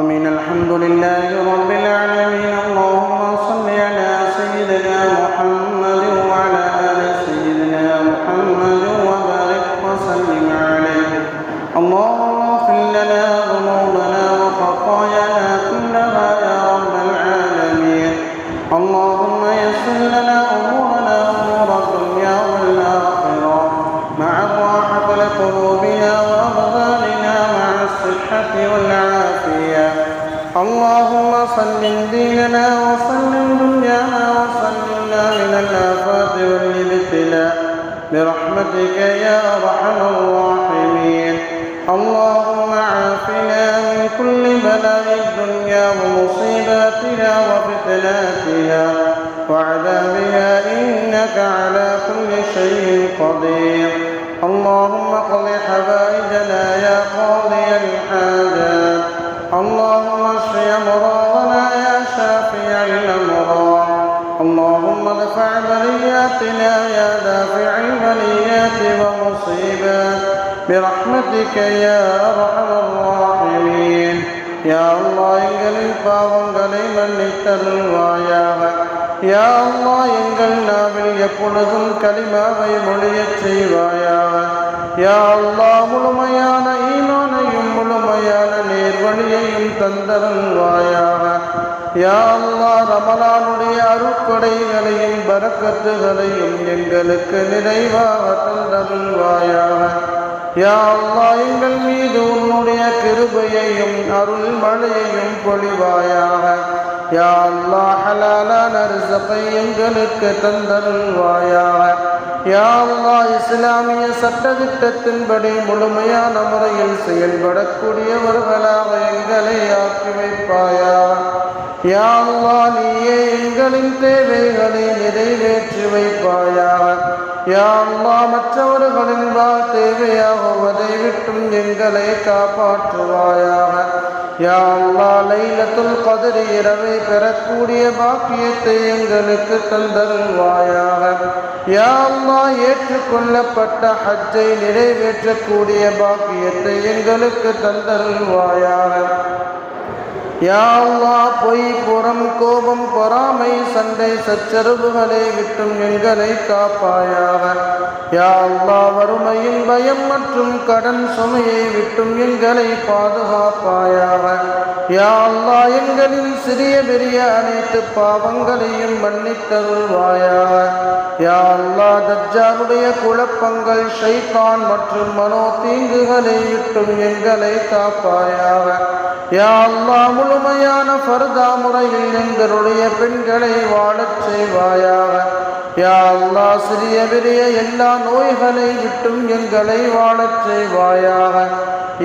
آمين. الحمد لله رب العالمين. اللهم صل على سيدنا محمد وعلى آل سيدنا محمد وبارك وسلم عليه. اللهم اغفر لنا ذنوبنا وخطايانا كلها يا رب العالمين. اللهم يسر لنا أمورنا أمور الدنيا والآخرة. مع الراحة لقلوبنا وأبداننا مع الصحة والعافية. اللهم سلم ديننا وسلم دنيانا وسلمنا من الآفات والابتلاء برحمتك يا أرحم الراحمين. اللهم عافنا من كل بلاء الدنيا ومصيباتها وفتناتها وعذابها إنك على كل شيء قدير. اللهم اقض حوائجنا البليات ومصيبات برحمتك يا ارحم الراحمين يا الله எங்களின் பாவங்களை மன்னித்தருள்வாயாக யா அல்லா எங்கள் நாவில் எப்பொழுதும் கலிமாவை மொழியச் செய்வாயாக யா அல்லா முழுமையான ஈமானையும் முழுமையான நேர்வழியையும் தந்தருள்வாயாக யா ரமலானுடைய அருப்படைகளையும் பரக்கத்துகளையும் எங்களுக்கு நிறைவாக தந்தருள்வாயாக. யா எங்கள் மீது உன்னுடைய கிருபையையும் அருள் மழையையும் பொழிவாயாக. யா அல்லா ஹலாலான ரிசப்பை எங்களுக்கு தந்தருள்வாயாக. யா இஸ்லாமிய சட்டத்திட்டத்தின்படி முழுமையான முறையில் செயல்படக்கூடியவர்களாக எங்களை ஆக்கி வைப்பாயா? யாழ்வா நீயே எங்களின் தேவைகளை நிறைவேற்றி வைப்பாயா? யாழ்வா மற்றவர்களின் வாழ் தேவையாகுவதை விட்டும் எங்களை காப்பாற்றுவாயாக. யா அல்லா லைலத்துல் கதிர் இரவை பெறக்கூடிய பாக்கியத்தை எங்களுக்கு தந்தருள்வாயாக. யா அல்லா ஏற்றுக்கொள்ளப்பட்ட ஹஜ்ஜை நிறைவேற்றக்கூடிய பாக்கியத்தை எங்களுக்கு தந்தருள்வாயாக. யா பொய் புறம் கோபம் பொறாமை சண்டை சச்சரவுகளை விட்டும் எங்களை காப்பாயாக. யா வறுமையின் பயம் மற்றும் கடன் சுமையை விட்டும் எங்களை பாதுகாப்பாயாக. யா எங்களின் சிறிய பெரிய அனைத்து பாவங்களையும் மன்னித்தருள்வாயாக. யா அல்லா குழப்பங்கள் ஷைத்தான் மற்றும் மனோ தீங்குகளை விட்டும் எங்களை காப்பாயாக. யா முழுமையான ஃபர்தா முறையில் எங்களுடைய பெண்களை வாழச் செய்வாயாக. யா அல்லா சிறிய பெரிய எல்லா நோய்களை விட்டும் எங்களை வாழச் செய்வாயாக.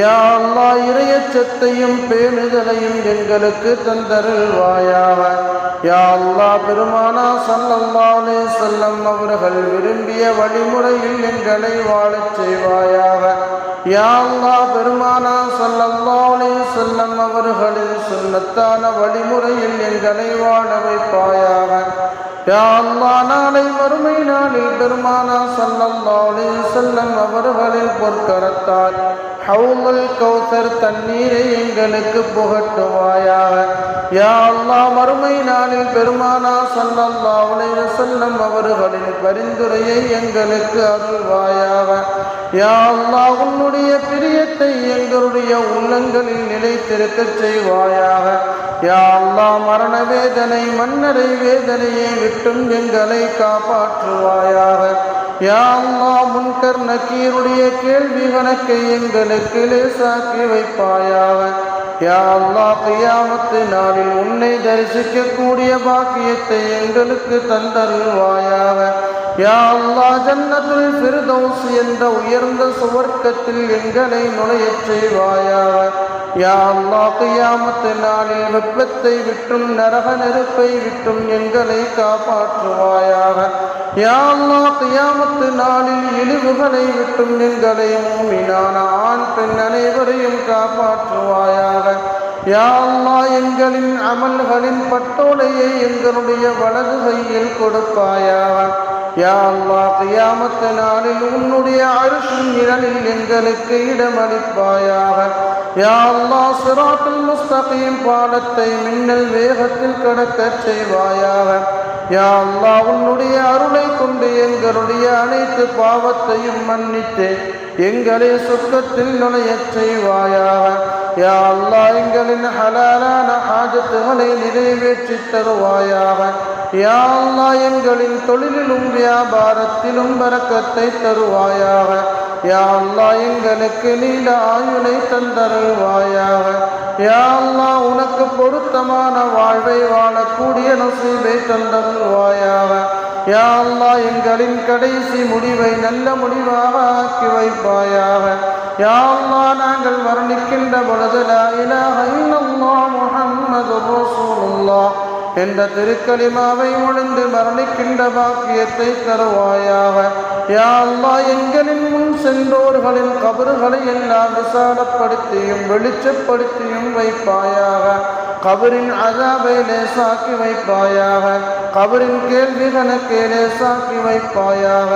யா அல்லா இறையச்சத்தையும் பேணுதலையும் எங்களுக்கு தந்தருள்வாயாக. யா அல்லா பெருமானா சல்லல்லாலே செல்லம் அவர்கள் விரும்பிய வழிமுறையில் எங்களை வாழச் செய்வாயாக. யா அல்லா பெருமானா சல்லல்லாலே செல்லம் அவர்களின் சுண்ணத்தான வழிமுறையில் எங்களை வாழ வைப்பாயாக. யா நாளை மறுமை நாளில் பெருமானா சல்லல்லாலே செல்லம் அவர்களின் பொற்கரத்தால் ஹவுல் கௌசர் தண்ணீரை எங்களுக்கு புகட்டுவாயாக. யா அல்லா மறுமை நாளில் பெருமானா சல்லல்லாஹு செல்லம் அவர்களின் பரிந்துரையை எங்களுக்கு அருள்வாயாக. யா அல்லா உன்னுடைய பிரியத்தை எங்களுடைய உள்ளங்களில் நிலைத்திருக்கச் செய்வாயாக. யா அல்லா மரண வேதனை மன்னரை வேதனையை விட்டும் எங்களை காப்பாற்றுவாயாக. யா அல்லா முன்கர் நக்கீருடைய கேள்வி கணக்கை எங்களுக்கு லேசாக்கி வைப்பாயாவன் யா அல்லா கியாமத்து நாளில் உன்னை தரிசிக்கக்கூடிய பாக்கியத்தை எங்களுக்கு தந்தருள்வாயாக. யா அல்லா ஜன்னத்துல் ஃபிர்தௌஸ் என்ற உயர்ந்த சுவர்க்கத்தில் எங்களை நுழையச் செய்வாயாக. யா அல்லா கியாமத்து நாளில் வெப்பத்தை விட்டும் நரக நெருப்பை விட்டும் எங்களை காப்பாற்றுவாயாக. யா அல்லா கியாமத்து நாளில் இழிவுகளை விட்டும் எங்களை மூமினான ஆண் பெண் அனைவரையும் காப்பாற்றுவாயாக. யா அல்லா எங்களின் அமல்களின் பட்டோலையை எங்களுடைய வலது கையில் கொடுப்பாயாக. யா அல்லா நாளில் உன்னுடைய அரிசும் நிழலில் எங்களுக்கு இடமளிப்பாயாக. யா அல்லாஹ் சிராத்துல் முஸ்தகீம் பாலத்தை மின்னல் வேகத்தில் கடக்கச் செய்வாயாக. யா உன்னுடைய அருளை கொண்டு எங்களுடைய அனைத்து பாவத்தையும் மன்னித்து. எங்களை சொர்க்கத்தில் நுழைய செய்வாயாக யா அல்லா எங்களின் ஹலாலான ஆஜத்துகளை நிறைவேற்றி தருவாயாக. யா அல்லா எங்களின் தொழிலிலும் வியாபாரத்திலும் வரக்கத்தை தருவாயாக. யா அல்லா எங்களுக்கு நீண்ட ஆயுளை தந்தருள்வாயாக. யா அல்லா உனக்கு பொருத்தமான வாழ்வை வாழக்கூடிய நசீபை தந்தருள்வாயாக. யா எங்களின் கடைசி முடிவை நல்ல முடிவாக ஆக்கி வைப்பாயாக. யா நாங்கள் வர்ணிக்கின்ற பொழுது லா இலாஹ இல்லல்லாஹ் முஹம்மதுர் ரசூலுல்லாஹ் என்ற திருக்கலிமாவை ஒழிந்து மரணிக்கின்ற பாக்கியத்தை தருவாயாக. யா எங்களின் முன் சென்றோர்களின் கபறுகளை எல்லாம் விசாலப்படுத்தியும் வெளிச்சப்படுத்தியும் வைப்பாயாக. கபரின் அதாபை லேசாக்கி வைப்பாயாக கபரின் கேள்வி கணக்கே லேசாக்கி வைப்பாயாக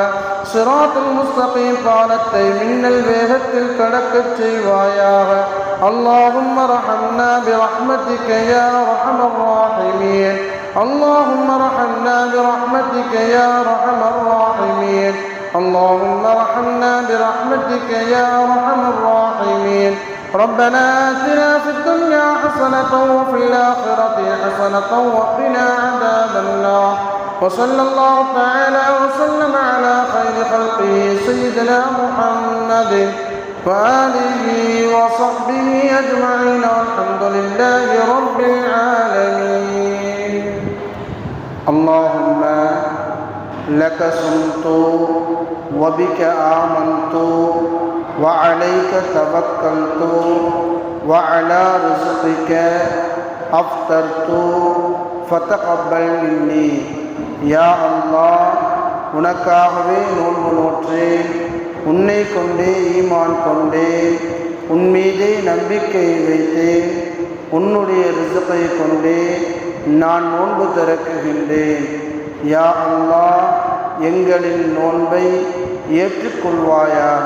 சிராத்துல் முஸ்தகீம் பாலத்தை மின்னல் வேகத்தில் கடக்கச் செய்வாயாக اللهم ارحمنا برحمتك يا ارحم الراحمين اللهم ارحمنا برحمتك يا ارحم الراحمين اللهم ارحمنا برحمتك يا ارحم الراحمين ربنا آتنا في الدنيا حسنة وفي الآخرة حسنة وقنا عذاب النار. وصلى الله تعالى وسلم على خير خلقه سيدنا محمد وآله وصحبه أجمعين. والحمد لله رب العالمين. اللهم لك صمت وبك آمنت وعليك توكلت وعلى رزقك أفطرت فتقبل مني يا الله உனக்காகவே நோன்பு நோற்றேன் உன்னை கொண்டே ஈமான் கொண்டேன் உன் மீதே நம்பிக்கை வைத்தேன் உன்னுடைய ரிசுக்கை கொண்டே நான் நோன்பு திறக்குகின்றேன் யா அல்லாஹ் எங்களின் நோன்பை ஏற்றுக்கொள்வாயாக